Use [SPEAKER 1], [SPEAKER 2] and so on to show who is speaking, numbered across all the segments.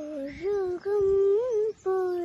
[SPEAKER 1] 我是个蜜蜂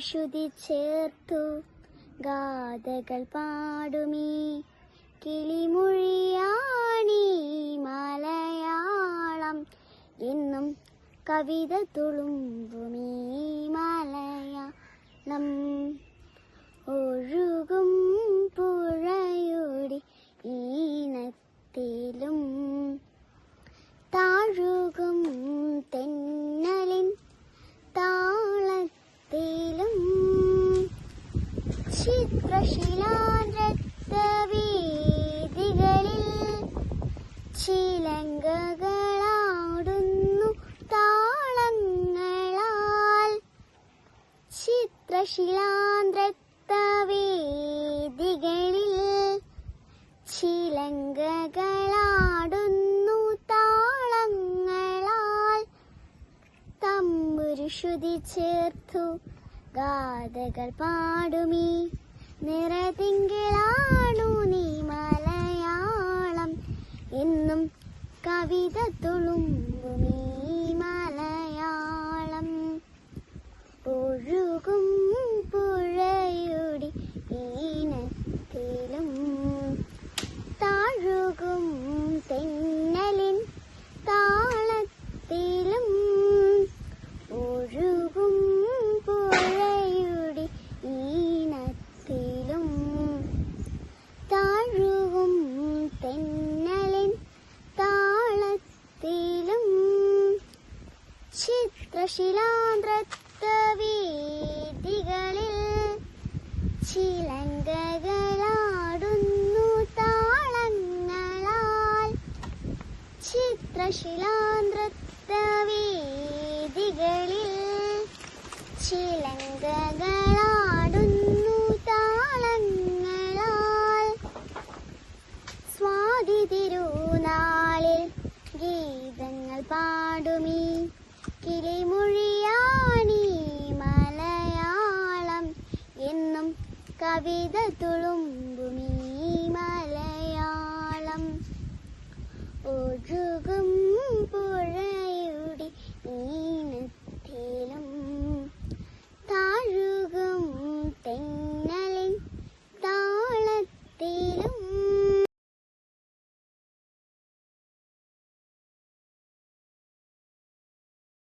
[SPEAKER 1] ശ്രുതി ചേർത്തു. ഗാഥകൾ പാടുമീ. കിളിമൊഴിയാണീ മലയാളം. എന്നും കവിത തുളുമ്പുമീ ചിത്രശിലാനൃത്തവേദികളിൽ ചിലങ്കകളാടുന്നു താളങ്ങളാൽ. തമ്പുരു ശ്രുതി ചേർത്തു ഗാഥകൾ പാടുമീ. ചിത്രശിലാനൃത്തവേദികളിൽ ചിലങ്കകളാടുന്നു താളങ്ങളാൽ. ചിത്രശിലാനൃത്തവേദികളിൽ ചിലങ്കകളാടുന്നു താളങ്ങളാൽ. സ്വാതി തിരുനാളിൽ ഗീതങ്ങൾ പാടുമീ. കിളിമൊഴിയാണീ മലയാളം. എന്നും കവിത തുളുമ്പുമീ